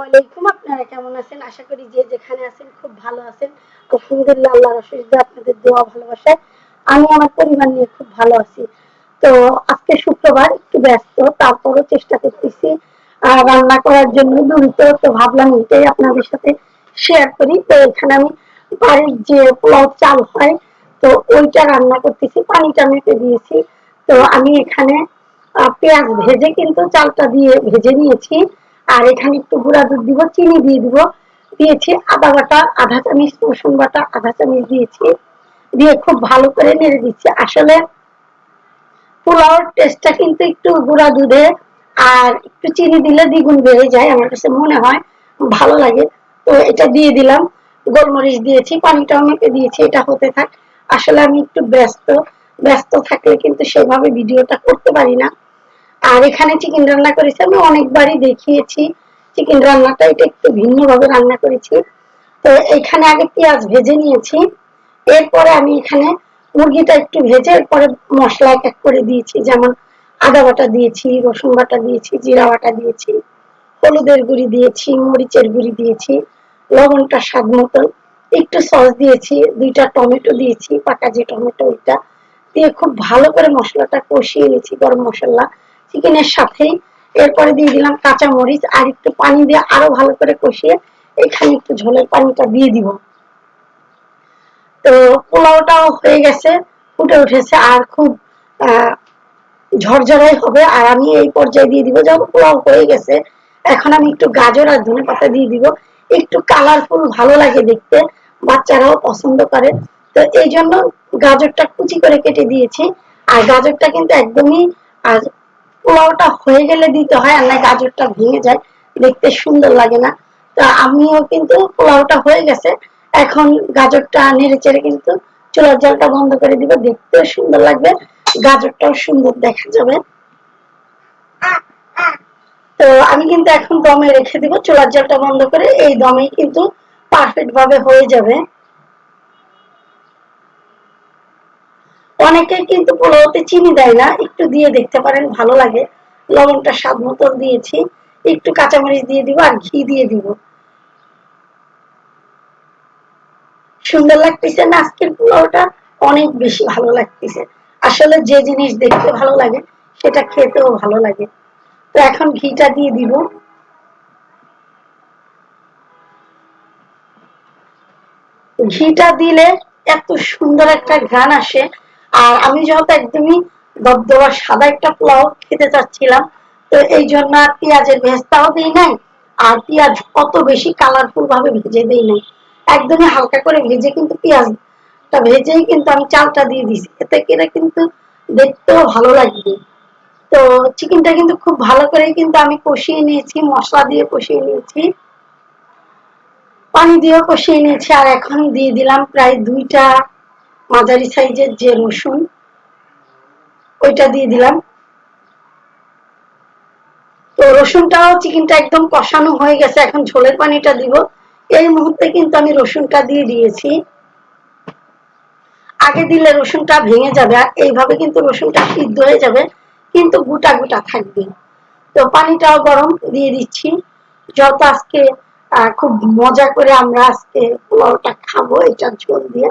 আপনারা কেমন আছেন? আশা করি যে যেখানে আছেন খুব ভালো আছেন। আলহামদুলিল্লাহ আল্লাহ রসুল আপনাদের দোয়া আমি আমার পরিবার নিয়ে খুব ভালো আছি। তো আজকে শুক্রবার, একটু ব্যস্ত, তারপরও চেষ্টা করতেছি রান্না করার জন্য দ্রুত তো ভাবলাম এটাই আপনাদের সাথে শেয়ার করি। তো এখানে আমি বাড়ির যে পোলাও চাল হয়, তো ওইটা রান্না করতেছি, পানিটা মেপে দিয়েছি। তো আমি এখানে পেঁয়াজ ভেজে কিন্তু চালটা দিয়ে ভেজে নিয়েছি। আর এখানে একটু গুঁড়া দুধ দিব, চিনি দিয়ে দিব। দিয়েছি আদা বাটা, আধা চামচ রসুন বাটা, আধা চামচ দিয়েছি। দিয়ে খুব ভালো করে নেড়ে দিচ্ছি। আসলে পোলাওর টেস্টটা কিন্তু একটু গুঁড়া দুধে আর একটু চিনি দিলে দ্বিগুণ বেড়ে যায়, আমার কাছে মনে হয়। ভালো লাগে। তো এটা দিয়ে দিলাম। গোলমরিচ দিয়েছি, পানিটাও মেপে দিয়েছি, এটা হতে থাক। আসলে আমি একটু ব্যস্ত ব্যস্ত থাকলে কিন্তু সেভাবে ভিডিওটা করতে পারি না। আর এখানে চিকেন রান্না করেছি। আমি অনেকবারই দেখিয়েছি চিকেন রান্নাটা, এটা একটু ভিন্ন ভাবে রান্না করেছি। তো এখানে আগে পেঁয়াজ ভেজে নিয়েছি। এরপরে আমি এখানে মুরগিটা একটু ভেজে এরপরে মশলা এক এক করে দিয়েছি। যেমন আদা বাটা দিয়েছি, রসুন বাটা দিয়েছি, জিরা বাটা দিয়েছি, হলুদের গুঁড়ি দিয়েছি, মরিচের গুঁড়ি দিয়েছি, লবণটা স্বাদ মতো। একটু সস দিয়েছি, দুইটা টমেটো দিয়েছি, পাকা যে টমেটো ওইটা। দিয়ে খুব ভালো করে মশলাটা কষিয়ে নিয়েছি গরম মশলা। চিকেনের সাথেই এরপরে দিয়ে দিলাম কাঁচা মরিচ আর একটু পানি দিয়ে আরও ভালো করে কষিয়ে এখানে একটু ঝোলের পানিটা দিয়ে দিব। তো পোলাওটাও হয়ে গেছে, ফুটে উঠেছে আর খুব ঝরঝরাই হবে। আর আমি এই পর্যায়ে দিয়ে দিব যখন পোলাও হয়ে গেছে। এখন আমি একটু গাজর আর ধনে পাতা দিয়ে দিব। একটু কালারফুল ভালো লাগে দেখতে, বাচ্চারাও পছন্দ করে। তো এই জন্য গাজরটা কুচি করে কেটে দিয়েছি। আর গাজরটা কিন্তু একদমই, আর পোলাওটা হয়ে গেলে দিতে হয়, আর না গাজরটা ভেঙে যায়, দেখতে সুন্দর লাগে না। তো আমিও কিন্তু পোলাওটা হয়ে গেছে। এখন গাজরটা নেড়ে চেড়ে কিন্তু চুলার জলটা বন্ধ করে দিব, দেখতেও সুন্দর লাগবে। গাজরটাও সুন্দর দেখা যাবে। তো আমি কিন্তু এখন দমে রেখে দিব, চুলার জলটা বন্ধ করে এই দমেই কিন্তু পারফেক্ট ভাবে হয়ে যাবে। অনেকে কিন্তু পোলাওতে চিনি দেয় না, একটু দিয়ে দেখতে পারেন, ভালো লাগে। লবণটা স্বাদ মতন দিয়েছি, একটু কাঁচামরিচ দিয়ে দিব আর ঘি দিয়ে দিব। সুন্দর লাগতেছে না আজকের পোলাওটা? অনেক বেশি ভালো লাগতেছে। আসলে যে জিনিস দেখতে ভালো লাগে, সেটা খেতেও ভালো লাগে। তো এখন ঘিটা দিয়ে দিব। ঘিটা দিলে এত সুন্দর একটা ঘ্রাণ আসে। আর আমি যেহেতু একদমই দবদবা সাদা একটা পোলাও খেতে চাচ্ছিলাম, তো এই জন্য আর পেঁয়াজের ভেজটাও দিই নাই, আর পেঁয়াজ অত বেশি কালারফুল ভাবে ভেজে দিই নাই। একদমই হালকা করে ভেজে কিন্তু পেঁয়াজটা ভেজেই কিন্তু আমি চালটা দিয়ে দিছি এতে করে কিন্তু দেখতেও ভালো লাগবে। তো চিকেনটা কিন্তু খুব ভালো করে কিন্তু আমি কষিয়ে নিয়েছি, মশলা দিয়ে কষিয়ে নিয়েছি। পানি দিয়েও কষিয়ে নিয়েছি, আর এখন দিয়ে দিলাম প্রায় দুইটা মাঝারি সাইজের যে রসুন, ওইটা দিয়ে দিলাম। তো রসুনটাও চিকেনটা একদম কষানো হয়ে গেছে, এখন ঝোলের পানিটা দিব। এই মুহূর্তে কিন্তু আমি রসুনটা দিয়ে দিয়েছি। আগে দিলে রসুনটা ভেঙে যাবে, আর এইভাবে কিন্তু রসুনটা সিদ্ধ হয়ে যাবে, কিন্তু গোটা গোটা থাকবে। তো পানিটাও গরম দিয়ে দিচ্ছি। যত আজকে খুব মজা করে আমরা আজকে পোলাওটা খাব, এটা ঝোল দিয়ে।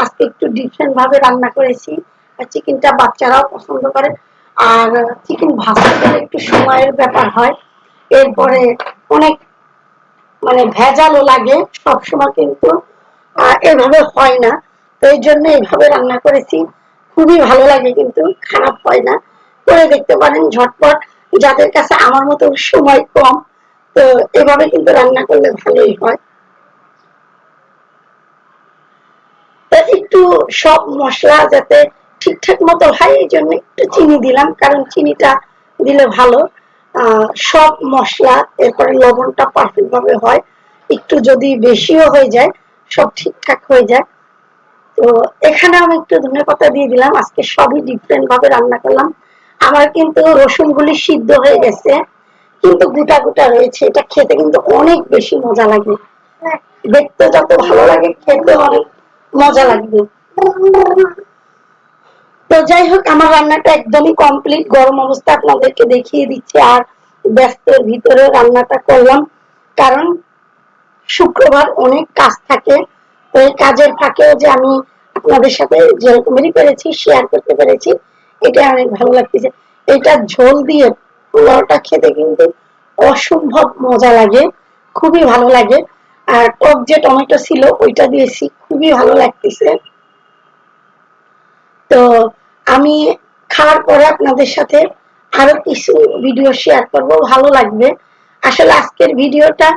আজকে একটু ডিফারেন্ট ভাবে রান্না করেছি। আর চিকেনটা বাচ্চারাও পছন্দ করে। আর চিকেন ভাজতে একটু সময়ের ব্যাপার হয়। এরপরে অনেক মানে ভেজালও লাগে সবসময় কিন্তু। এভাবে হয় না। তো এই জন্য এইভাবে রান্না করেছি। খুবই ভালো লাগে কিন্তু, খারাপ হয় না। করে দেখতে পারেন ঝটপট, যাদের কাছে আমার মতো সময় কম, তো এভাবে কিন্তু রান্না করলে ভালোই হয়। একটু সব মশলা যাতে ঠিকঠাক মতো হয়, এই জন্য একটু চিনি দিলাম। কারণ চিনিটা দিলে ভালো। সব মশলা, এরপরে লবণটা পারফেক্ট ভাবে হয়। একটু যদি বেশিও হয়ে যায়, সব ঠিকঠাক হয়ে যায়। তো এখানে আমি একটু ধনে পাতা দিয়ে দিলাম। আজকে সবই ডিফারেন্ট ভাবে রান্না করলাম। আমার কিন্তু রসুন গুলি সিদ্ধ হয়ে গেছে। কিন্তু গোটা গোটা রয়েছে। এটা খেতে কিন্তু অনেক বেশি মজা লাগে। দেখতে যত ভালো লাগে খেতে অনেক মজা লাগবে। তো যাই হোক, আমার রান্নাটা একদমই কমপ্লিট গরম অবস্থা আপনাদেরকে দেখিয়ে দিচ্ছি আর ব্যস্তের ভিতরে রান্নাটা করলাম। কারণ শুক্রবার অনেক কাজ থাকে। তো এই কাজের ফাঁকেও যে আমি আপনাদের সাথে যেরকমই পেরেছি শেয়ার করতে পেরেছি এটা অনেক ভালো লাগতেছে। এটা ঝোল দিয়ে পোলাওটা খেতে কিন্তু অসম্ভব মজা লাগে, খুবই ভালো লাগে। টক যে টমেটো ছিল, ওইটা দিয়েছি। খুবই ভালো লাগতেছে। তো আমি খাওয়ার পরে আপনাদের সাথে আরও কিছু ভিডিও শেয়ার করব, ভালো লাগবে। আসলে আজকের ভিডিওটা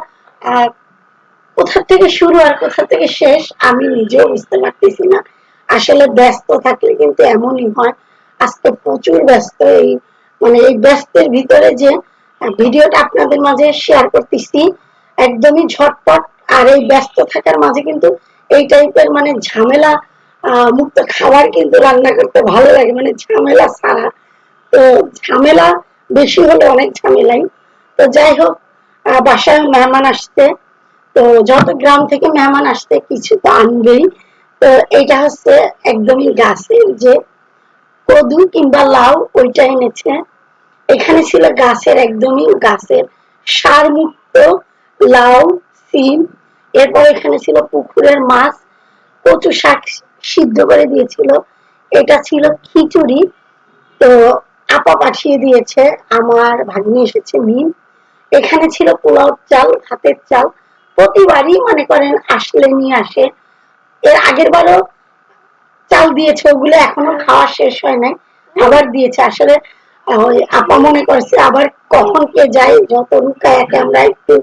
কোথা থেকে শুরু আর কোথা থেকে শেষ, আমি নিজেও বুঝতে পারতেছি না। আসলে ব্যস্ত থাকলে কিন্তু এমনই হয়, আজকে প্রচুর ব্যস্ত এই মানে এই ব্যস্তের ভিতরে যে ভিডিওটা আপনাদের মাঝে শেয়ার করতেছি, একদমই ঝটপট আর এই ব্যস্ত থাকার মাঝে কিন্তু এই টাইপের মানে ঝামেলা মুক্ত খাবার কিন্তু রান্না করতে ভালো লাগে। মানে ঝামেলা ছাড়া। তো ঝামেলা বেশি হলে অনেক ঝামেলাই। তো যাই হোক বাসায় মেহমান আসতে তো যত গ্রাম থেকে মেহমান আসতে কিছু তো আনবেই। তো এটা হচ্ছে একদমই গাছের যে কদু কিংবা লাউ ওইটা এনেছে। এখানে ছিল গাছের, একদমই গাছের সার মুক্ত লাউ সিম এরপর এখানে ছিল পুকুরের মাছ কচু শাক সিদ্ধ করে দিয়েছিল। এটা ছিল খিচুড়ি। তো আপা পাঠিয়ে দিয়েছে, আমার ভাগ্নি এসেছে মিম। এখানে ছিল পোলাও চাল, ভাতের চাল। প্রতিবারই মনে করেন আসলে নিয়ে আসে। এর আগের বারও চাল দিয়েছে, ওগুলো এখনও খাওয়া শেষ হয় নাই। আবার দিয়েছে। আসলে আপা মনে করছে আবার কখন কে যায়, যত রুকায় একে আমরা একটু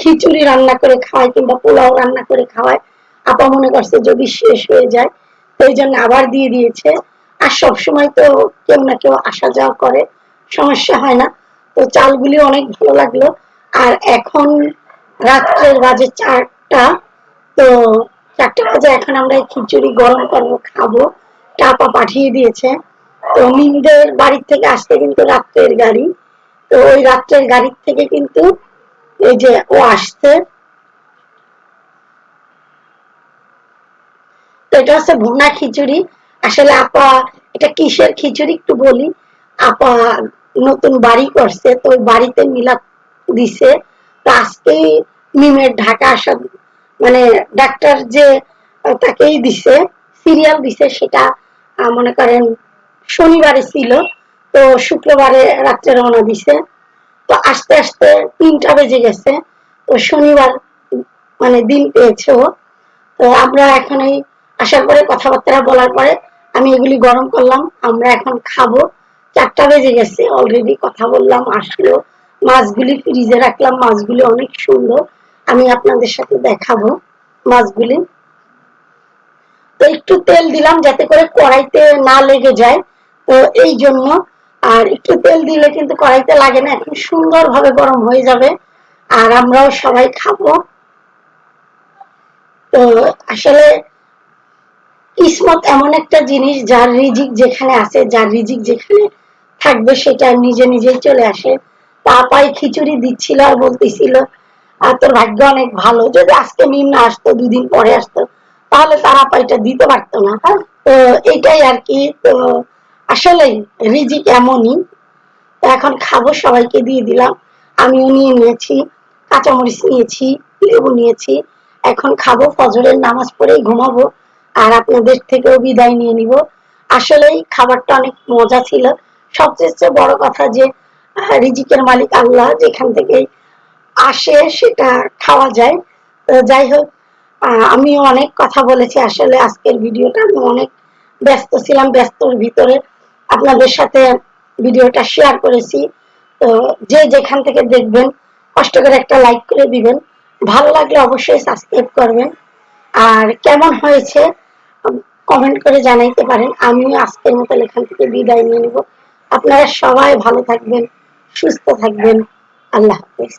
খিচুড়ি রান্না করে খাওয়াই কিংবা পোলাও রান্না করে খাওয়ায়। আপা মনে করছে যদি শেষ হয়ে যায়, তো এই জন্য আবার দিয়ে দিয়েছে। আর সব সময় তো কেউ না কেউ আসা যাওয়া করে, সমস্যা হয় না। তো চালগুলি অনেক ভালো লাগল। আর এখন রাত্রের বাজে চারটা, তো চারটে বাজে এখন আমরা খিচুড়ি গরম করব, খাব। টাপা পাঠিয়ে দিয়েছে। তো মিমদের বাড়ির থেকে আসতে কিন্তু রাত্রের গাড়ি। তো ওই রাত্রের গাড়ির থেকে কিন্তু এই যে ও আসছে। এটা হচ্ছে ভুনা খিচুড়ি। আসলে আপা, এটা কিসের খিচুড়ি একটু বলি। আপা নতুন বাড়ি করছে, তো বাড়িতে মিলাদ দিছে। তো আজকে মিমের ঢাকা আসা মানে ডাক্তার যে তাকেই দিছে, সিরিয়াল দিছে, সেটা মনে করেন শনিবারে ছিল। তো শুক্রবারে রাত্রে রওনা দিছে। তো আস্তে আস্তে তিনটা বেজে গেছে। তো শনিবার মানে দিন পেয়েছে ও। তো আমরা এখন এই আসার পরে কথাবার্তা বলার পরে আমি এগুলি গরম করলাম। আমরা এখন খাব। চারটা বেজে গেছে। অলরেডি কথা বললাম, আসলো। মাছগুলি ফ্রিজে রাখলাম। মাছগুলি অনেক সুন্দর। আমি আপনাদের সাথে দেখাবো মাছগুলি। তো একটু তেল দিলাম যাতে করে কড়াইতে না লেগে যায়। তো এই জন্য আর একটু তেল দিলে কিন্তু কড়াইতে লাগে না এখন সুন্দরভাবে গরম হয়ে যাবে। আর আমরাও সবাই খাব। তো আসলে কিসমত এমন একটা জিনিস যার রিজিক যেখানে আছে, যার রিজিক যেখানে থাকবে সেটা নিজে নিজেই চলে আসে। পাপাই খিচুড়ি দিচ্ছিল আর বলতেছিল, আর তোর ভাগ্য অনেক ভালো। যদি আজকে মিম না আসতো, দুদিন পরে আসতো, তাহলে তারা আপা এটা দিতে পারতো না। তো এটাই আর কি। তো আসলেই রিজিক এমনই, এখন খাব সবাইকে দিয়ে দিলাম আমিও নিয়ে নিয়েছি, কাঁচামরিচ নিয়েছি, লেবু নিয়েছি, এখন খাব, ফজরের নামাজ পড়েই ঘুমাবো, আর আপনাদের থেকেও বিদায় নিয়ে নিব। আসলেই খাবারটা অনেক মজা ছিল। সবচেয়ে বড় কথা যে রিজিকের মালিক আল্লাহ যেখান থেকে আসে সেটা খাওয়া যায়। যাই হোক আমি অনেক কথা বলেছি। আসলে আজকের ভিডিওটা আমি অনেক ব্যস্ত ছিলাম, ব্যস্তর ভিতরে। আপনাদের সাথে ভিডিওটা শেয়ার করেছি। তো যে যেখান থেকে দেখবেন, কষ্ট করে একটা লাইক করে দিবেন। ভালো লাগলে অবশ্যই সাবস্ক্রাইব করবেন। আর কেমন হয়েছে কমেন্ট করে জানাইতে পারেন। আমিও আজকের মতো এখান থেকে বিদায় নিয়ে নেব। আপনারা সবাই ভালো থাকবেন, সুস্থ থাকবেন। আল্লাহ হাফেজ।